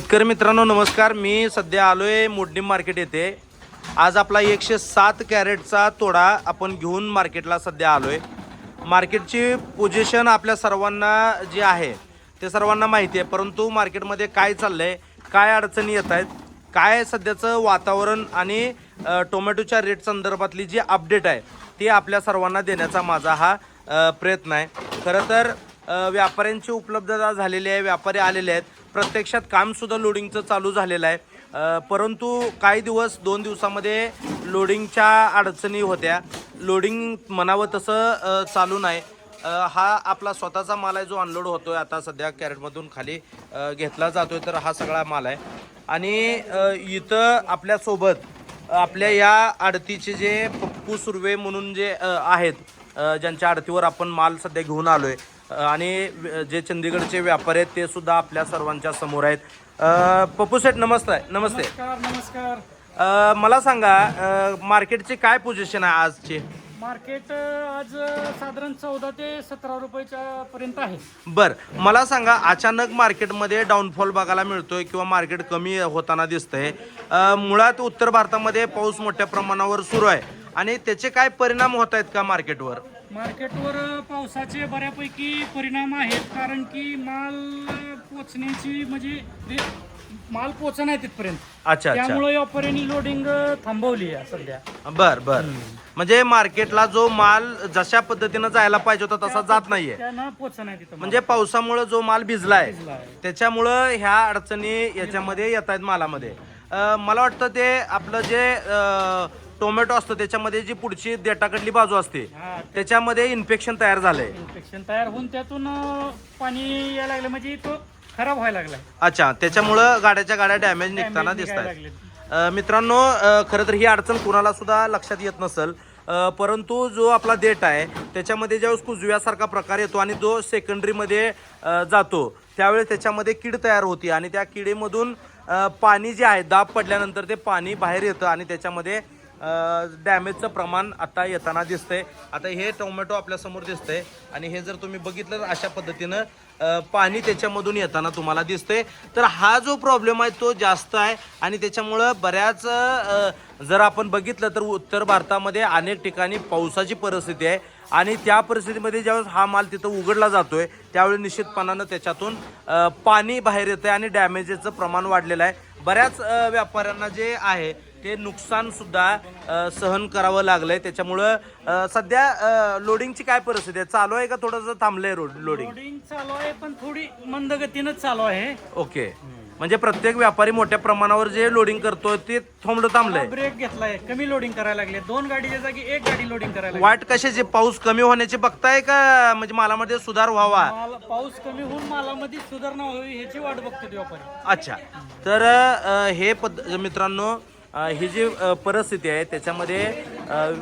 शेतकरी मित्रांनो नमस्कार. मी सध्या आलोय मोडणी मार्केट येथे. आज आपला एकशे सात कॅरेटचा तोडा आपण घेऊन मार्केटला सध्या आलोय. मार्केटची पोझिशन आपल्या सर्वांना जी आहे ते सर्वांना माहिती आहे. परंतु मार्केटमध्ये काय चाललंय काय अडचणी येत आहेत काय सध्याचं वातावरण आणि टोमॅटोच्या रेट संदर्भातली जी अपडेट आहे ती आपल्या सर्वांना देण्याचा माझा हा प्रयत्न आहे. खरं तर व्यापाऱ्यांची उपलब्धता झालेली आहे व्यापारी आलेले आहेत. प्रत्यक्षात कामसुद्धा लोडिंगचं चालू झालेलं आहे. परंतु काही दिवस दोन दिवसामध्ये लोडिंगच्या अडचणी होत्या. लोडिंग म्हणावं तसं चालू नाही. हा आपला स्वतःचा माल आहे जो अनलोड होतो आहे आता सध्या कॅरेटमधून खाली घेतला जातो आहे तर हा सगळा माल आहे. आणि इथं आपल्यासोबत आपल्या या आडतीचे जे पप्पू सुर्वे म्हणून जे आहेत ज्यांच्या आडतीवर आपण माल सध्या घेऊन आलो आहे आणि जे चंदीगडचे व्यापारी आहेत ते सुद्धा आपल्या सर्वांच्या समोर आहेत. पप्पू सेठ नमस्ते नमस्ते. नमस्कार अ, मला सांगा अ, मार्केटची काय पोझिशन आहे आजची? मार्केट आज साधारण चौदा ते सतरा रुपयाच्या पर्यंत आहे. बर मला सांगा अचानक मार्केटमध्ये डाऊनफॉल बघायला मिळतोय किंवा मार्केट कमी होताना दिसतंय. अ, मुळात उत्तर भारतामध्ये पाऊस मोठ्या प्रमाणावर सुरू आहे. आणि त्याचे काय परिणाम होत आहेत का मार्केटवर? मार्केटवर पावसाचे बऱ्यापैकी परिणाम आहेत कारण की माल पोचण्याची म्हणजे माल पोचत नाही तिथपर्यंत. अच्छा अच्छा. त्यामुळे व्यापाऱ्यांनी लोडिंग थांबवली आहे सध्या. बर बर. म्हणजे मार्केटला जो माल जशा पद्धतीनं जायला पाहिजे होता तसा जात नाहीये. त्यांना तिथं म्हणजे पावसामुळे जो माल भिजलाय भिजला आहे. त्याच्यामुळं ह्या अडचणी याच्यामध्ये येत आहेत मालामध्ये. अं, मला वाटतं ते आपलं जे अं, टोमॅटो असतं त्याच्यामध्ये जी पुढची देटाकडली बाजू असते हा त्याच्यामध्ये इन्फेक्शन तयार झालंय. इन्फेक्शन तयार होऊन त्यातून अ, पाणी यायला लागलं म्हणजे तो खराब व्हायला लागलाय अच्छा त्याच्यामुळं गाड्याच्या गाड्या डॅमेज निघताना दिसत आहेत मित्रांनो अ, खरं तर ही अडचण कुणाला सुद्धा लक्षात येत नसेल. अ, परंतु जो आपला देठ आहे त्याच्यामध्ये ज्यावेळेस कुजव्यासारखा प्रकार येतो आणि जो सेकंडरीमध्ये अ, जातो त्यावेळेस त्याच्यामध्ये कीड तयार होती आणि त्या किडीमधून अ, पाणी जे आहे दाब पडल्यानंतर ते पाणी बाहेर येतं आणि त्याच्यामध्ये डॅमेजचं प्रमाण आता येताना दिसतंय. आता हे टोमॅटो आपल्यासमोर दिसतंय आणि हे जर तुम्ही बघितलं तर अशा पद्धतीनं पाणी त्याच्यामधून येताना तुम्हाला दिसतंय. तर हा जो प्रॉब्लेम आहे तो जास्त आहे आणि त्याच्यामुळं बऱ्याच जर आपण बघितलं तर उत्तर भारतामध्ये अनेक ठिकाणी पावसाची परिस्थिती आहे आणि त्या परिस्थितीमध्ये ज्यावेळेस हा माल तिथं उघडला जातोय त्यावेळी निश्चितपणानं त्याच्यातून पाणी बाहेर येतं आहे आणि डॅमेजेसचं प्रमाण वाढलेलं आहे. बऱ्याच व्यापाऱ्यांना जे आहे ते नुकसान सुद्धा अ, सहन करावं लागलंय. त्याच्यामुळं सध्या लोडिंगची काय परिस्थिती आहे? चालू आहे का थोडंसं थांबलंय रोड लोडिंग लोडिंग चालू आहे पण थोडी मंद गतीनंच चालू आहे. ओके. म्हणजे प्रत्येक व्यापारी मोठ्या प्रमाणावर जे लोडिंग करतोय ते थांबलं थांबलंय. ब्रेक घेतलाय कमी लोडिंग करायला लागले. दोन गाडीच्या जागी एक गाडी लोडिंग करायला लागली. वाट कशाची पाऊस कमी होण्याची बघताय का म्हणजे मालामध्ये सुधार व्हावा? माल पाऊस कमी होऊन मालामध्ये सुधारणा व्हावी ह्याची वाट बघतो व्यापारी. अच्छा. तर अ, हे पद मित्रांनो ही जी परिस्थिती आहे त्याच्यामध्ये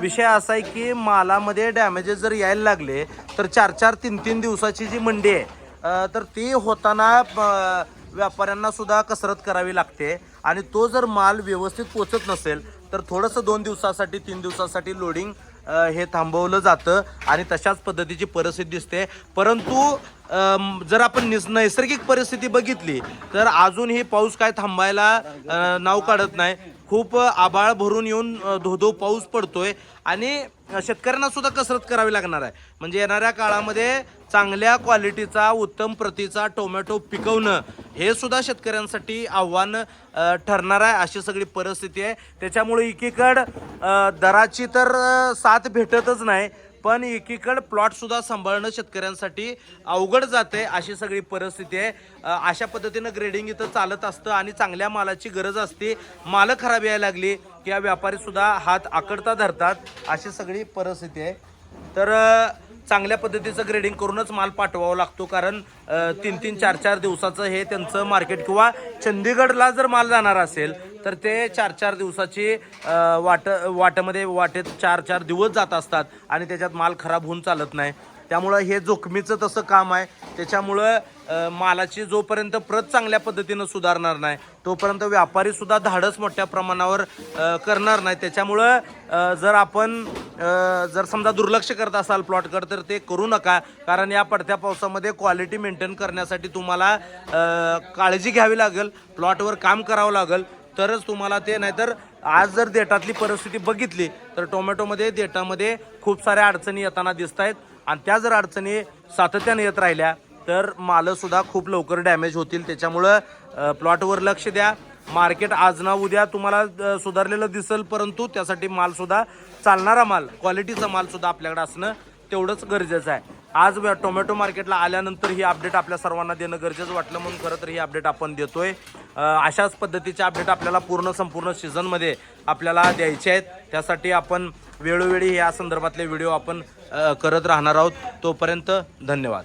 विषय असा आहे की मालामध्ये डॅमेजेस जर यायला लागले तर चार चार तीन तीन दिवसाची जी मंडी आहे तर ती होताना व्यापाऱ्यांना सुद्धा कसरत करावी लागते. आणि तो जर माल व्यवस्थित पोचत नसेल तर थोडंसं दोन दिवसासाठी तीन दिवसासाठी लोडिंग हे थांबवलं जातं आणि तशाच पद्धतीची परिस्थिती दिसते. परंतु जर आपण निस नैसर्गिक परिस्थिती बघितली तर अजूनही पाऊस काय थांबायला नाव काढत नाही. खूप आबाळ भरून येऊन धोधो पाऊस पडतोय आणि शेतकऱ्यांना सुद्धा कसरत करावी लागणार आहे. म्हणजे येणाऱ्या काळामध्ये चांगल्या क्वालिटीचा उत्तम प्रतीचा टोमॅटो पिकवणं हे सुद्धा शेतकऱ्यांसाठी आव्हान ठरणार आहे अशी सगळी परिस्थिती आहे. त्याच्यामुळे एकीकड दराची तर साथ भेटतच नाही पण एकीकडं प्लॉटसुद्धा सांभाळणं शेतकऱ्यांसाठी अवघड जाते अशी सगळी परिस्थिती आहे. अशा पद्धतीनं ग्रेडिंग इथं चालत असतं आणि चांगल्या मालाची गरज असते. मालं खराब यायला लागली की या हात आकडता धरतात अशी सगळी परिस्थिती आहे. तर चांगल्या पद्धतीचं ग्रेडिंग करूनच माल पाठवावा लागतो. कारण तीन तीन चार चार दिवसाचं हे त्यांचं मार्केट किंवा चंदीगडला जर माल जाणार असेल तर ते चार चार दिवसाची वाट वाटमध्ये वाटेत चार चार दिवस जात असतात आणि त्याच्यात माल खराब होऊन चालत नाही. त्यामुळं हे जोखमीचं तसं काम आहे. त्याच्यामुळं मालाची जोपर्यंत प्रत चांगल्या पद्धतीनं सुधारणार नाही तोपर्यंत व्यापारीसुद्धा धाडस मोठ्या प्रमाणावर करणार नाही. त्याच्यामुळं जर आपण जर समजा दुर्लक्ष करत असाल प्लॉटकडे तर ते करू नका. कारण या पडत्या पावसामध्ये क्वालिटी मेंटेन करण्यासाठी तुम्हाला काळजी घ्यावी लागेल. प्लॉटवर काम करावं लागेल. तरच तुम्हाला ते नाहीतर आज जर देटातली परिस्थिती बघितली तर टोमॅटोमध्ये देटामध्ये खूप साऱ्या अडचणी येताना दिसत आहेत आणि त्या जर अडचणी सातत्याने येत राहिल्या तर मालंसुद्धा खूप लवकर डॅमेज होतील. त्याच्यामुळं प्लॉटवर लक्ष द्या. मार्केट आज ना उद्या तुम्हाला सुधारलेलं दिसेल परंतु त्यासाठी मालसुद्धा चालणारा माल क्वालिटीचा मालसुद्धा आपल्याकडे असणं तेवढंच गरजेचं आहे. आज टोमॅटो मार्केटला आल्यानंतर ही अपडेट आपल्या सर्वांना देणं गरजेचं वाटलं म्हणून खरं तर ही अपडेट आपण देतोय. अशाच पद्धतीचे अपडेट आपल्याला पूर्ण संपूर्ण सीझनमध्ये आपल्याला द्यायचे आहेत. त्यासाठी आपण वेळोवेळी या संदर्भातले व्हिडिओ आपण करत राहणार आहोत. तोपर्यंत धन्यवाद.